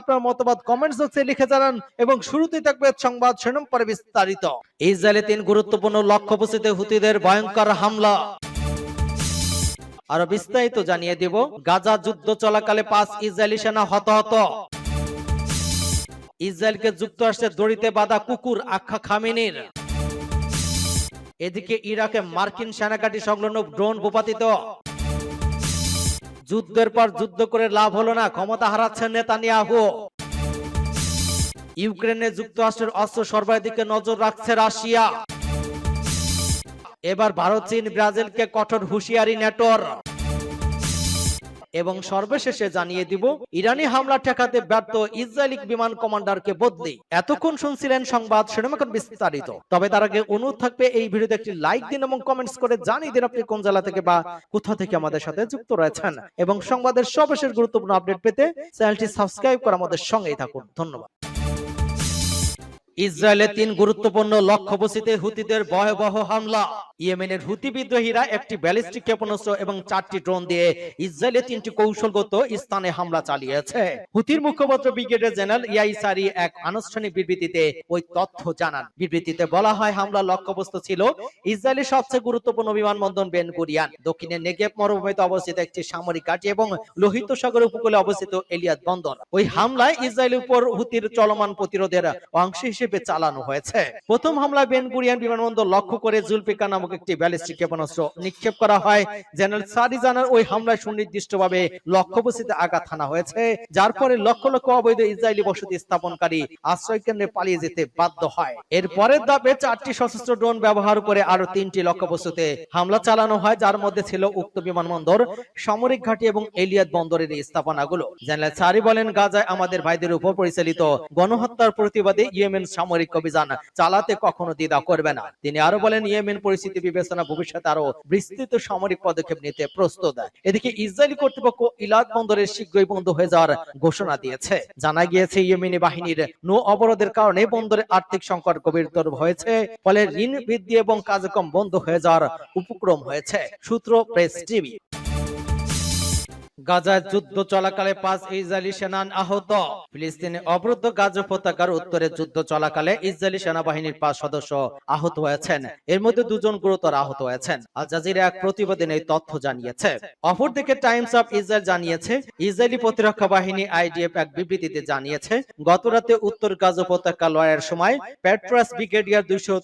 আপনার মতামত কমেন্টস বক্সে লিখে জানান এবং শুরুতেই থাকবে সংবাদ শিরোনাম পরে বিস্তারিত। ইসরায়েলে তিন গুরুত্বপূর্ণ লক্ষ্যবস্তুতে হুতিদের ভয়ঙ্কর হামলা। আরও বিস্তারিত জানিয়ে দেব, গাজা যুদ্ধ চলাকালে পাঁচ ইসরায়েলি সেনা হতাহত। ইসরায়েলকে যুক্তরাষ্ট্রের দড়িতে বাঁধা কুকুর আখ্যা খামিনির। এদিকে ইরাকে মার্কিন সেনাঘাটি সংলগ্ন ড্রোন ভূপাতিত। যুদ্ধের পর যুদ্ধ করে লাভ হলো না, ক্ষমতা হারাচ্ছেন নেতানিয়াহু। ইউক্রেনে যুক্তরাষ্ট্রের অস্ত্র সরবরাহের দিকে নজর রাখছে রাশিয়া। এবার ভারত, চীন, ব্রাজিলকে কঠোর হুঁশিয়ারি নেটওয়ার্ক এবং সর্বশেষে জানিয়ে দিব, ইরানি হামলা ঠেকাতে ব্যর্থ ইসরায়েলি বিমান কমান্ডারকে বদলি। এতক্ষণ শুনছিলেন সংবাদ সেরকম বিস্তারিত। তবে তার আগে অনুরোধ থাকবে, এই ভিডিওতে একটি লাইক দিন এবং কমেন্টস করে জানিয়ে দিন আপনি কোন জেলা থেকে বা কোথা থেকে আমাদের সাথে যুক্ত রয়েছেন। এবং সংবাদের সর্বশেষ গুরুত্বপূর্ণ আপডেট পেতে চ্যানেলটি সাবস্ক্রাইব করে আমাদের সঙ্গেই থাকুন। ধন্যবাদ। ইসরায়েলের তিন গুরুত্বপূর্ণ লক্ষ্যবস্তুতে হুতিদের ভয়াবহ হামলা। ইয়েমেনের হুতি বিদ্রোহীরা একটি ব্যালিস্টিক ক্ষেপণাস্ত্র এবং চারটি ড্রোন দিয়ে ইসরায়েলের তিনটি কৌশলগত স্থানে হামলা চালিয়েছে। হুতির মুখপাত্র ব্রিগেডিয়ার জেনারেল ইয়াইসারি এক আনুষ্ঠানিক বিবৃতিতে ওই তথ্য জানান। বিবৃতিতে বলা হয় হামলা লক্ষ্যবস্তু ছিল ইসরায়েলের সবচেয়ে গুরুত্বপূর্ণ বিমানবন্দর বেন গুরিয়ান। দক্ষিণে নেগেব মরুভূমিতে অবস্থিত একটি সামরিক ঘাঁটি এবং লোহিত সাগর উপকূলে অবস্থিত এলিয়াদ বন্দর। ওই হামলায় ইসরায়েলের উপর হুতির চলমান প্রতিরোধের অংশ হিসেবে চালানো হয়েছে। প্রথম হামলায় বেন গুরিয়ান বিমানবন্দর লক্ষ্য করে জুলফিকার নামক একটি ব্যালিস্টিক ক্ষেপণাস্ত্র নিক্ষেপ করা হয়। জেনারেল সারি জানার ওই হামলায় সুনির্দিষ্টভাবে লক্ষ্যবস্তুতে আঘাত হানা হয়েছে। যার ফলে লক্ষ লক্ষ অবৈধ ইসরায়েলি বসতি স্থাপনকারী আশ্রয় কেন্দ্রে পালিয়ে যেতে বাধ্য হয়। এর পরের ধাপে চারটি সশস্ত্র ড্রোন ব্যবহার করে আরও তিনটি লক্ষ্যবস্তুতে হামলা চালানো হয় যার মধ্যে ছিল উক্ত বিমানবন্দর। সামরিক ঘাঁটি এবং এলিয়াদ বন্দরের স্থাপনাগুলো জেনারেল সারি বলেন গাজায় আমাদের ভাইদের উপর পরিচালিত গণহত্যার প্রতিবাদে ইয়েমেন সামরিক অভিযান চালাতে কখনো দ্বিধা করবে না। তিনি আরও বলেন, ইয়েমেন পরিস্থিতি বিবেচনা ভবিষ্যতে আরও বিস্তৃত সামরিক পদক্ষেপ নিতে প্রস্তুত। এদিকে ইসরায়েলি কর্তৃপক্ষ ইলাদ বন্দরের শীঘ্রই বন্ধ হয়ে যাওয়ার ঘোষণা দিয়েছে। জানা গিয়েছে, ইয়েমেনি বাহিনীর নৌ অবরোধের কারণে বন্দরে আর্থিক সংকট গভীরতর হয়েছে, ফলে ঋণ বৃদ্ধি এবং কার্যক্রম বন্ধ হয়ে যাওয়ার উপক্রম হয়েছে, সূত্র প্রেস টিভি। গাজায় যুদ্ধ চলাকালে পাঁচ ইসরায়েলি সেনা আহত। ফিলিস্তিনে অবরুদ্ধ গাজা উপত্যকার উত্তরে যুদ্ধ চলাকালে ইসরায়েলি সেনাবাহিনীর পাঁচ সদস্য আহত হয়েছেন। এর মধ্যে দুজন গুরুতর আহত হয়েছেন। আল জাজিরা এক প্রতিবেদনে এই তথ্য জানিয়েছে। অপরদিকে টাইমস অফ ইসরায়েল জানিয়েছে, ইসরায়েলি প্রতিরক্ষা বাহিনী আইডিএফ এক বিবৃতিতে জানিয়েছে, গতরাতে উত্তর গাজা উপত্যকা লড়াইয়ের সময় পেট্রাস ব্রিগেডিয়ার দুইশো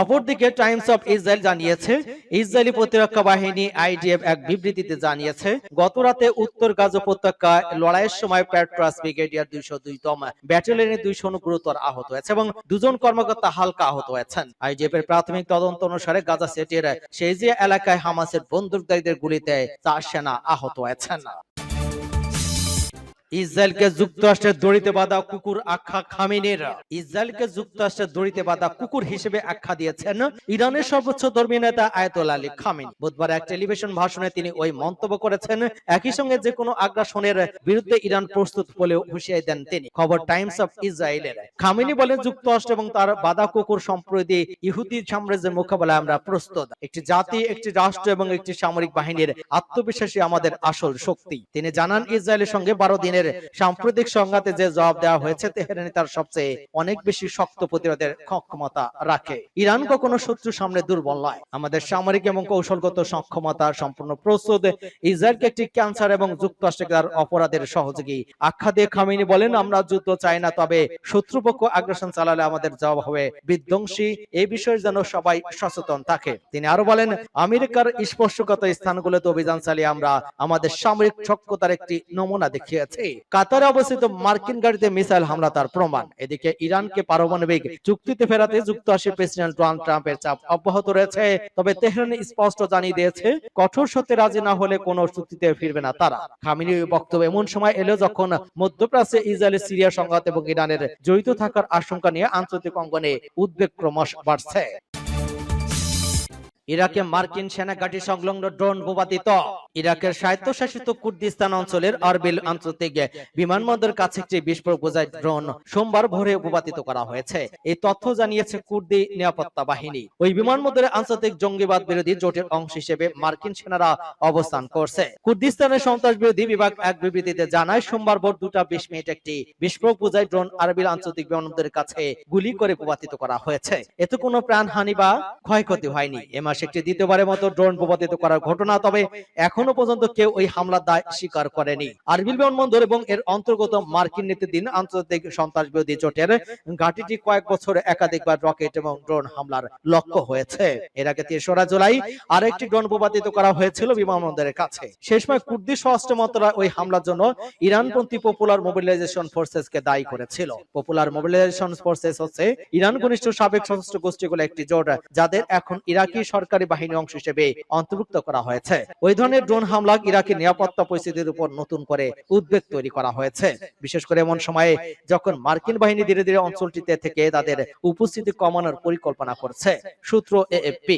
অপরদিকে টাইমস অফ ইসরায়েল জানিয়েছে, ইসরায়েলি প্রতিরক্ষা বাহিনী আইডিএফ এক বিবৃতিতে জানিয়েছে, গতরাতে উত্তর গাজ উপত্যকায় লড়াইয়ের সময় প্যাট্রাস ব্রিগেডিয়ার দুইশো দুই দুইতম ব্যাটালিয়নের দুইশো গুরুতর আহত হয়েছে এবং দুজন কর্মকর্তা হালকা আহত হয়েছেন। আইজিএফ এর প্রাথমিক তদন্ত অনুসারে গাজা সিটির যে এলাকায় হামাসের বন্দুকধারীদের গুলিতে চার সেনা আহত হয়েছেন। ইসরায়েলকে যুক্তরাষ্ট্রের দড়িতে বাঁধা কুকুর আখ্যা খামিনের। ইসরায়েলকে যুক্তরাষ্ট্রের দড়িতে বাঁধা কুকুর হিসেবে আখ্যা দিয়েছেন ইরানের সর্বোচ্চ ধর্মীয় নেতা আয়তোল আলী খামিন। বুধবার এক টেলিভিশন ভাষণে তিনি ওই মন্তব্য করেছেন, একই সঙ্গে যে কোনো আগ্রাসনের বিরুদ্ধে ইরান প্রস্তুত বলেও হুঁশিয়ারি দেন তিনি। খবর টাইমস অফ ইসরায়েলের। খামিনি বলেন, যুক্তরাষ্ট্র এবং তার বাধা কুকুর সম্প্রতি ইহুদি সাম্রাজ্যের মোকাবেলায় আমরা প্রস্তুত। একটি জাতি, একটি রাষ্ট্র এবং একটি সামরিক বাহিনীর আত্মবিশ্বাসী আমাদের আসল শক্তি। তিনি জানান, ইসরায়েলের সঙ্গে বারো দিনের সাম্প্রতিক সংঘাতে যে জবাব দেওয়া হয়েছে, তেহরানি তার সবচেয়ে অনেক বেশি শক্ত প্রতিরোধের সক্ষমতা রাখে। ইরান কখনো শত্রু সামনে দুর্বল নয়। আমাদের সামরিক এবং কৌশলগত সক্ষমতা, সম্পূর্ণ প্রস্তুত। ইসরায়েলকে একটি ক্যান্সার এবং যুক্তরাষ্ট্রকে তার অপরাধের সহযোগী আখ্যা দিয়ে খামিনি বলেন, আমরা যুদ্ধ চাই না, তবে শত্রুপক্ষ আগ্রাসন চালালে আমাদের জবাব হবে বিধ্বংসী। এই বিষয়ে যেন সবাই সচেতন থাকে। তিনি আরও বলেন, আমেরিকার স্পর্শগত স্থানগুলোতে অভিযান চালিয়ে আমরা আমাদের সামরিক সক্ষতার একটি নমুনা দেখিয়েছি। কাতারে অবস্থিত মার্কিন গাড়িতে মিসাইল হামলা তার প্রমাণ। এদিকে ইরানকে পারমাণবিক চুক্তিতে ফেরাতে যুক্তরাষ্ট্রের প্রেসিডেন্ট ডোনাল্ড ট্রাম্পের চাপ অব্যাহত রয়েছে। তবে তেহরান স্পষ্ট জানিয়ে দিয়েছে, কঠোর সত্যে রাজি না হলে কোনো চুক্তিতে ফিরবে না তারা। খামিনি বক্তব্য এমন সময় এলো যখন মধ্যপ্রাচ্যে ইসরায়েলের সিরিয়া সংঘাত এবং ইরানের জড়িত থাকার আশঙ্কা নিয়ে আন্তর্জাতিক অঙ্গনে উদ্বেগ ক্রমশ বাড়ছে। ইরাকে মার্কিন সেনা ঘাঁটি সংলগ্ন ড্রোন ভূপাতিত ইরাকের স্বায়ত্তশাসিত কুর্দিস্তান অঞ্চলের আরবিল আন্তর্জাতিক বিমানবন্দর কাছে একটি বিস্ফোরক বোঝাই ড্রোন সোমবার ভোরে ভূপাতিত করা হয়েছে। এই তথ্য জানিয়েছে কুর্দি নিরাপত্তা বাহিনী। ওই বিমানবন্দরে আন্তর্জাতিক জঙ্গিবাদ বিরোধী জোটের অংশ হিসেবে মার্কিন সেনারা অবস্থান করছে। কুর্দিস্তানের সন্ত্রাস বিরোধী বিভাগ এক বিবৃতিতে জানায়, সোমবার ভোর দুটা বিশ মিনিট একটি বিস্ফোরক বোঝাই ড্রোন আরবিল আন্তর্জাতিক বিমানবন্দরের কাছে গুলি করে ভূপাতিত করা হয়েছে। এতে কোনো প্রাণহানি বা ক্ষয়ক্ষতি হয়নি। এ মাসে একটি দ্বিতীয়বারের মতো ড্রোন ভূপাতিত করার ঘটনা, তবে এখনও পর্যন্ত কেউ ওই হামলার দায় স্বীকার করেনি। আরবিল বিমানবন্দর এবং এর অন্তর্গত মার্কিন নীতিদিন আন্তর্জাতিক সন্ত্রাস বিরোধী জোটের ঘাটিটি কয়েক বছর একাধিকবার রকেট এবং ড্রোন হামলার লক্ষ্য হয়েছে। এর আগে তেসরা জুলাই আরেকটি ড্রোন ভূপাতিত করা হয়েছিল বিমানবন্দরের কাছে। সেই সময় কুর্দি স্বরাষ্ট্র মন্ত্রণালয় ওই হামলার জন্য ইরানপন্থী পপুলার মোবিলাইজেশন ফোর্সেস কে দায়ী করেছিল। পপুলার মোবিলাইজেশন ফোর্সেস হচ্ছে ইরান ঘনিষ্ঠ সাবেক সশস্ত্র গোষ্ঠীগুলো একটি জোট, যাদের এখন ইরাকি সরকারি বাহিনীর অংশ হিসেবে অন্তর্ভুক্ত করা হয়েছে। ওই ধরনের ড্রোন হামলা ইরাকের নিরাপত্তা পরিস্থিতির উপর নতুন করে উদ্বেগ তৈরি করা হয়েছে। বিশেষ করে এমন সময়ে যখন মার্কিন বাহিনী ধীরে ধীরে অঞ্চলটিতে থেকে তাদের উপস্থিতি কমানোর পরিকল্পনা করছে, সূত্র এএফপি।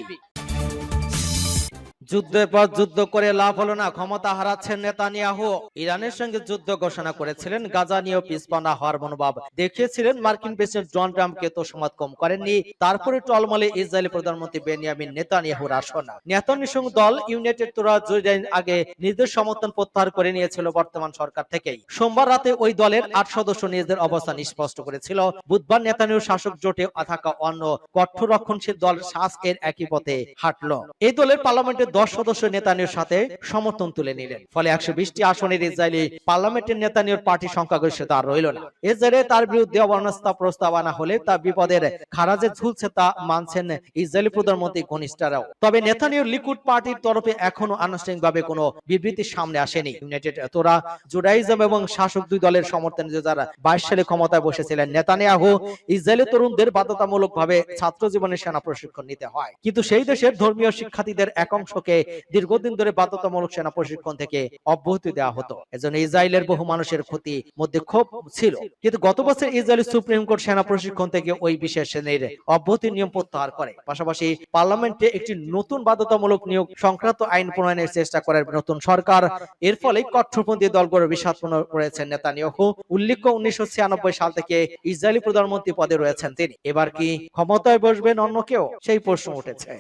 যুদ্ধের পর যুদ্ধ করে লাভ হলো না, ক্ষমতা হারাচ্ছেন নেতানিয়াহু। ইরানের সঙ্গে যুদ্ধ ঘোষণা করেছিলেন গাজা নিয়েও পিছপানা হওয়ার মনোভাব। দেখিয়েছিলেন মার্কিন প্রেসিডেন্ট ডোনাল্ড ট্রাম্পকে তো সমত কম করেননি। তারপরে টলমলে ইসরায়েলি প্রধানমন্ত্রী বেনিয়ামিন নেতানিয়াহুর আসন। নেতানিয়াহু দল ইউনাইটেড তোরা জুড়ে আগে নিজেদের সমর্থন প্রত্যাহার করে নিয়েছিল বর্তমান সরকার থেকেই। সোমবার রাতে ওই দলের আট সদস্য নিজেদের অবস্থান স্পষ্ট করেছিল। বুধবার নেতানিয়াহু শাসক জোটে থাকা অন্য কঠোর রক্ষণশীল দল শাস এর একই পথে হাঁটল। এই দলের পার্লামেন্টের দশ সদস্য নেতানিয়ার সাথে সমর্থন তুলে নিলেন। ফলে একশো বিশটি আসনের ইসরায়েলি পার্লামেন্টের নেতানিয়ার পার্টি সংখ্যাগরিষ্ঠতা আর রইল না। ইসরায়েলে তার বিরুদ্ধে অবর্ণস্তা প্রস্তাব আনা হলে তা বিপদের খারাজে ঝুলছে তা মানছেন ইসরায়েলি প্রধানমন্ত্রী ঘনিষ্ঠরাও তবে নেতানিয়ার লিকুড পার্টির তরফে এখনও আনুষ্ঠানিকভাবে কোনো বিবৃতি সামনে আসেনি। ইউনাইটেড তোরা, জুডাইজম এবং শাসক দুই দলের সমর্থনে যারা বাইশ সালে ক্ষমতায় বসেছিলেন নেতানিয়াহু, ইসরায়েলি তরুণদের বাধ্যতামূলকভাবে ছাত্র জীবনে সেনা প্রশিক্ষণ নিতে হয়। কিন্তু সেই দেশের ধর্মীয় শিক্ষার্থীদের এক অংশকে দীর্ঘদিন ধরে বাধ্যতামূলক সেনা প্রশিক্ষণ থেকে অব্যাহতি দেওয়া হতো। এজন্য ইসরায়েলের বহু মানুষের ক্ষতি মধ্যে ক্ষোভ ছিল। কিন্তু গত বছর ইসরায়েলি সুপ্রিম কোর্ট সেনা প্রশিক্ষণ থেকে ওই বিশেষ শ্রেণির অব্যাহতির নিয়ম প্রত্যাহার করে। পাশাপাশি পার্লামেন্টে একটি নতুন বাধ্যতামূলক নিয়োগ সংক্রান্ত আইন প্রণয়নের চেষ্টা করে নতুন সরকার। এর ফলে কট্টরপন্থী দলগুলোর বিষাদপূর্ণ করেছেন নেতানিয়াহু। উল্লেখ্য, উনিশশো ছিয়ানব্বই সাল থেকে ইসরায়েলি প্রধানমন্ত্রী পদে রয়েছেন তিনি। এবার কি ক্ষমতায় বসবেন অন্য কেউ? সেই প্রশ্ন উঠেছে।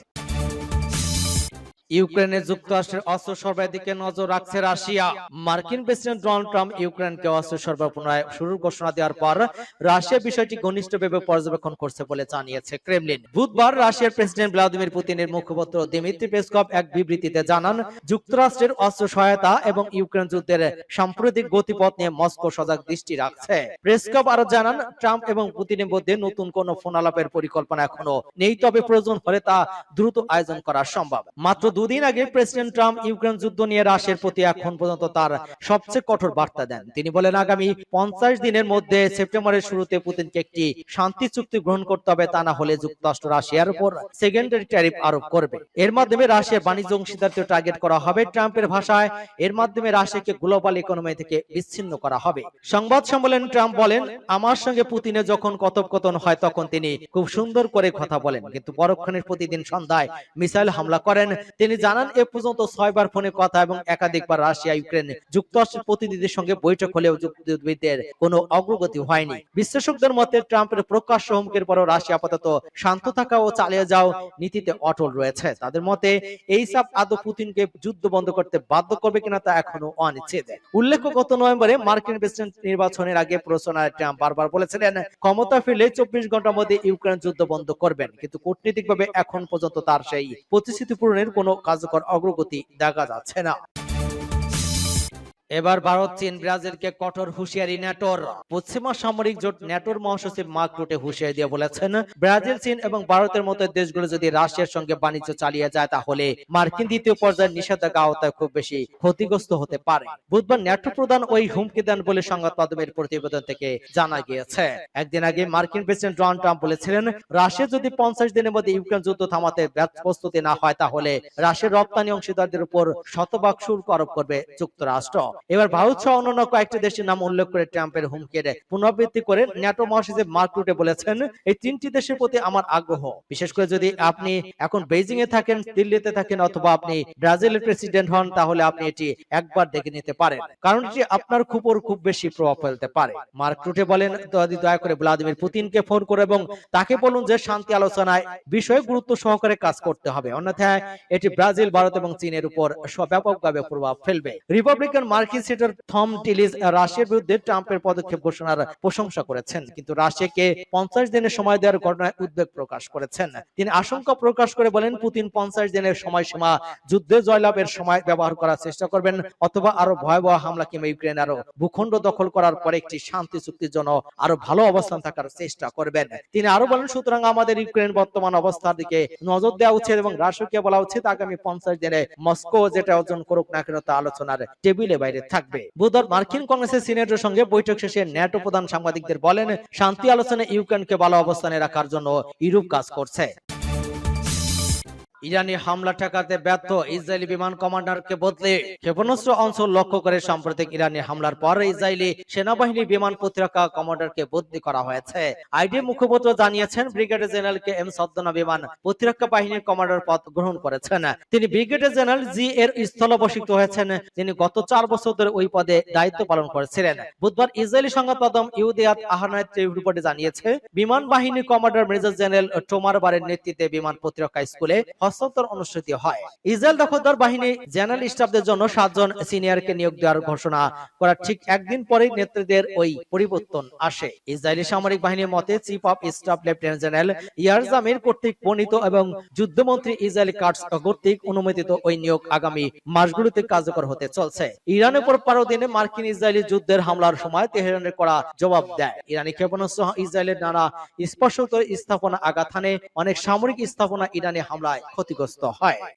ইউক্রেনে যুক্তরাষ্ট্রের অস্ত্র সরবরাহের দিকে নজর রাখছে রাশিয়া। মার্কিন প্রেসিডেন্ট ডোনাল্ড ট্রাম্প ইউক্রেনকে অস্ত্র সরবরাহ পুনরায় শুরুর ঘোষণা দেওয়ার পর রাশিয়া বিষয়টি ঘনিষ্ঠভাবে পর্যবেক্ষণ করছে বলে জানিয়েছে ক্রেমলিন। বুধবার রাশিয়ার প্রেসিডেন্ট ভ্লাদিমির পুতিনের মুখপাত্র দিমিত্রি পেসকভ এক বিবৃতিতে জানান, যুক্তরাষ্ট্রের অস্ত্র সহায়তা এবং ইউক্রেন যুদ্ধের সাম্প্রতিক গতিপথ নিয়ে মস্কো সজাগ দৃষ্টি রাখছে। পেসকভ আরও জানান, ট্রাম্প এবং পুতিনের মধ্যে নতুন কোন ফোন আলাপের পরিকল্পনা এখনও নেই, তবে প্রয়োজন হলে তা দ্রুত আয়োজন করা সম্ভব। মাত্র দুদিন আগে প্রেসিডেন্ট ট্রাম্প ইউক্রেন যুদ্ধ নিয়ে রাশিয়ার প্রতি এখন পর্যন্ত তার সবচেয়ে কঠোর বার্তা দেন। তিনি বলেন, আগামী পঞ্চাশ দিনের মধ্যে সেপ্টেম্বরের শুরুতে পুতিনকে একটি শান্তি চুক্তি গ্রহণ করতে হবে, তা না হলে যুক্তরাষ্ট্র রাশিয়ার উপর সেকেন্ডারি ট্যারিফ আরোপ করবে। এর মাধ্যমে রাশিয়ার বাণিজ্য অংশীদারকে টার্গেট করা হবে ট্রাম্পের ভাষায়। এর মাধ্যমে রাশিয়াকে গ্লোবাল ইকোনমি থেকে বিচ্ছিন্ন করা হবে। সংবাদ সম্মেলনে ট্রাম্প বলেন, আমার সঙ্গে পুতিনে যখন কথোপকথন হয়, তখন তিনি খুব সুন্দর করে কথা বলেন। কিন্তু পরক্ষণের প্রতিদিন সন্ধ্যায় মিসাইল হামলা করেন। তিনি জানান, এ পর্যন্ত ছয়বার ফোনে কথা এবং একাধিকবার রাশিয়া, ইউক্রেন যুক্তরাষ্ট্রের প্রতিনিধিদের সঙ্গে বৈঠক হলেও যুদ্ধবিদদের কোনো অগ্রগতি হয়নি। বিশ্লেষকদের মতে, ট্রাম্পের প্রকাশ্য হুমকির পরও রাশিয়া আপাতত শান্ত থাকা ও চালিয়ে যাও নীতিতে অটল রয়েছে। তাদের মতে, এই সব আদৌ পুতিনকে যুদ্ধ বন্ধ করতে বাধ্য করবে কিনা তা এখনও অনিশ্চিত। উল্লেখ্য, গত নভেম্বরে মার্কিন প্রেসিডেন্ট নির্বাচনের আগে প্রশ্নায় ট্রাম্প বারবার বলেছিলেন, ক্ষমতা ফিরলে চব্বিশ ঘণ্টার মধ্যে ইউক্রেন যুদ্ধ বন্ধ করবেন। কিন্তু কূটনীতিকভাবে এখন পর্যন্ত তার সেই প্রতিশ্রুতি পূরণের কোনো কার্যকর অগ্রগতি দেখা যাচ্ছে না। এবার ভারত চীন ব্রাজিলকে কঠোর হুঁশিয়ারি ন্যাটোর পশ্চিমা সামরিক জোট ন্যাটোর মহাসচিব মার্ক রুটে হুঁশিয়ারি দিয়ে বলেছেন ব্রাজিল চীন এবং ভারতের মতো দেশগুলো যদি রাশিয়ার সঙ্গে বাণিজ্য চালিয়ে যায় তাহলে মার্কিন দ্বিতীয় পর্যায়ের নিষেধাজ্ঞা আওতায় খুব বেশি ক্ষতিগ্রস্ত হতে পারে। বুধবার ন্যাটো প্রধান ওই হুমকি দেন বলে সংবাদ মাধ্যমের প্রতিবেদন থেকে জানা গিয়েছে। একদিন আগে মার্কিন প্রেসিডেন্ট ডোনাল্ড ট্রাম্প বলেছিলেন রাশিয়া যদি পঞ্চাশ দিনের মধ্যে ইউক্রেন যুদ্ধ থামাতে প্রস্তুতি না হয় তাহলে রাশিয়ার রপ্তানি অংশীদারদের উপর শতভাগ শুল্ক আরোপ করবে যুক্তরাষ্ট্র এবার ভারত সহ অন্যান্য কয়েকটি দেশের নাম উল্লেখ করে ট্রাম্পের হুমকির পুনরাবৃত্তি করে ন্যাটো মহাসচিব মার্ক রুটে বলেছেন এই তিনটি দেশের প্রতি আমার আগ্রহ। বিশেষ করে যদি আপনি এখন বেইজিং এ থাকেন দিল্লিতে থাকেন অথবা আপনি ব্রাজিলের প্রেসিডেন্ট হন তাহলে আপনি এটি একবার দেখে নিতে পারেন। কারণ এটি আপনার খুব খুব বেশি প্রভাব ফেলতে পারে। মার্ক রুটে বলেন দয়া করে ভ্লাদিমির পুতিনকে ফোন করে এবং তাকে বলুন যে শান্তি আলোচনায় বিষয়ে গুরুত্ব সহকারে কাজ করতে হবে। অন্যথায় এটি ব্রাজিল ভারত এবং চীনের উপর ব্যাপকভাবে প্রভাব ফেলবে রিপাবলিকান মার্কিন সেনেটর থম টিলিস রাশিয়ার বিরুদ্ধে ট্রাম্পের পদক্ষেপ ঘোষণার প্রশংসা করেছেন। কিন্তু রাশিয়াকে পঞ্চাশ দিনের সময় দেওয়ার ঘটনায় উদ্বেগ প্রকাশ করেছেন। তিনি আশঙ্কা প্রকাশ করে বলেন, পুতিন পঞ্চাশ দিনের সময়সীমা যুদ্ধে জয়লাভের সময় ব্যবহার করার চেষ্টা করবেন অথবা আরও ভয়াবহ হামলা কিংবা ইউক্রেন আরও ভূখণ্ড দখল করার পরে একটি শান্তি চুক্তির জন্য আরও ভালো অবস্থান থাকার চেষ্টা করবেন। তিনি আরও বলেন, সুতরাং আমাদের ইউক্রেন বর্তমান অবস্থার দিকে নজর দেওয়া উচিত এবং রাশিয়াকে বলা উচিত, আগামী পঞ্চাশ দিনে মস্কো যেটা অর্জন করুক না কেন তা আলোচনার টেবিলে বাইরে থাকবে। বুধবার মার্কিন কংগ্রেসের সিনেটের সঙ্গে বৈঠক শেষে ন্যাটো প্রধান সাংবাদিকদের বলেন শান্তি আলোচনায় ইউক্রেনকে ভালো অবস্থানে রাখার জন্য ইউরোপ কাজ করছে। ইরানি হামলা ঠেকাতে ব্যর্থ ইসরায়েলি বিমান কমান্ডারকে বদলে ক্ষেপণাস্ত্র অঞ্চল লক্ষ্য করে সাম্প্রতিক ইরানি হামলার পর ইসরায়েলি সেনাবাহিনী বিমান প্রতিরক্ষা কমান্ডারকে বদলি করা হয়েছে। আইডি মুখপাত্র জানিয়েছেন ব্রিগেডিয়ার জেনারেল কে এম সদ্দনা বিমান প্রতিরক্ষা বাহিনীর কমান্ডার পদ গ্রহণ করেছেন। তিনি ব্রিগেডিয়ার জেনারেল জি এর স্থলাভিষিক্ত হয়েছেন, যিনি গত চার বছর ধরে ওই পদে দায়িত্ব পালন করেছিলেন। বুধবার ইসরায়েলি সংবাদ মাধ্যম ইউদিয়াত আহানায় রিপোর্টে জানিয়েছে, বিমান বাহিনী কমান্ডার মেজর জেনারেল টোমার বারের নেতৃত্বে বিমান প্রতিরক্ষা স্কুলে হস্তান্তর অনুষ্ঠিত হয়। ইসরায়েল দখলদার বাহিনী জেনারেল স্টাফদের জন্য সাতজন সিনিয়রকে নিয়োগ দেওয়ার ঘোষণা করার ঠিক একদিন পরেই নেতৃত্বের ওই পরিবর্তন আসে। ইসরায়েলি সামরিক বাহিনীর মতে, chief of staff lieutenant general Eyal Zamir কর্তৃক প্রণীত এবং যুদ্ধমন্ত্রী ইসরায়েলি কার্ডস কর্তৃক অনুমোদিত ওই নিয়োগ আগামী মাসগুলোতে কার্যকর হতে চলছে। ইরানের পর বারো দিনে মার্কিন ইসরায়েলি যুদ্ধের হামলার সময় তেহরানের করা জবাব দেয়। ইরানি ক্ষেপণাস্ত্র ইসরায়েলের নানা স্পর্শত স্থাপনা আঘাত অনেক সামরিক স্থাপনা ইরানি হামলায় ক্ষতিগ্রস্ত হয়।